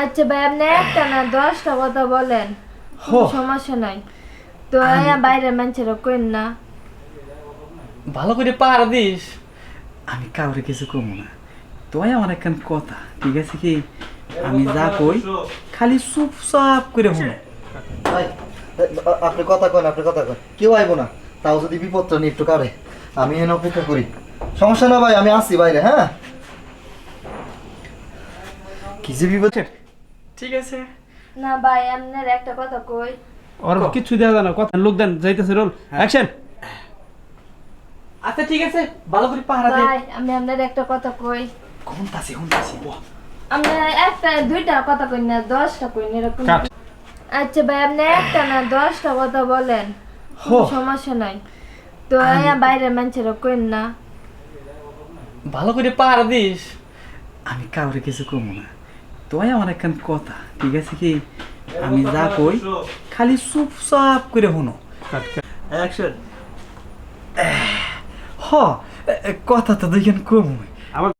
আচ্ছা ভাই আপনি একটা না দশটা কথা বলেন। কোনো সমস্যা নাই। তো আয়া বাইরের মানুষেরা কইন না। ভালো করে পার দিস। আমি কাউরে কিছু কম না। তোই আমার একখান কথা ঠিক আছে কি? আমি যা কই খালি চুপচাপ করে শুনো ভাই আপনি কথা কন আপনি কথা কন। কেউ আইব না। তাও যদি বিপদটা নিয়ে একটু কারে। আমি এনে অপেক্ষা করি। সমস্যা না ভাই আমি আসি বাইরে হ্যাঁ? কি যে বিপদ ঠিক আছে? না ভাই আপনার একটা কথা কই। ওর কিছু দেওয়া যায় না কথা লোক দেন যাইতেছে রোল। অ্যাকশন আচ্ছা ঠিক আছে ভালো করে পাহারা দে। ভাই আমি আপনার একটা কথা কই। ও আমরা একটা দুইটা কথা কই না দশটা কই না এরকম। আচ্ছা ভাই আপনি একটা না দশটা কথা বলেন। সমস্যা নাই। তো আয়া বাইরের মানুষেরা কইন না। ভালো করে পাহারা দিস। আমি কাউরে কিছু কমু না। তোই আমার একখান কথা। ঠিক আছে কি? আমি যা কই খালি চুপচাপ করে শুনো। অ্যাকশন হ কথা তো দেখেন কম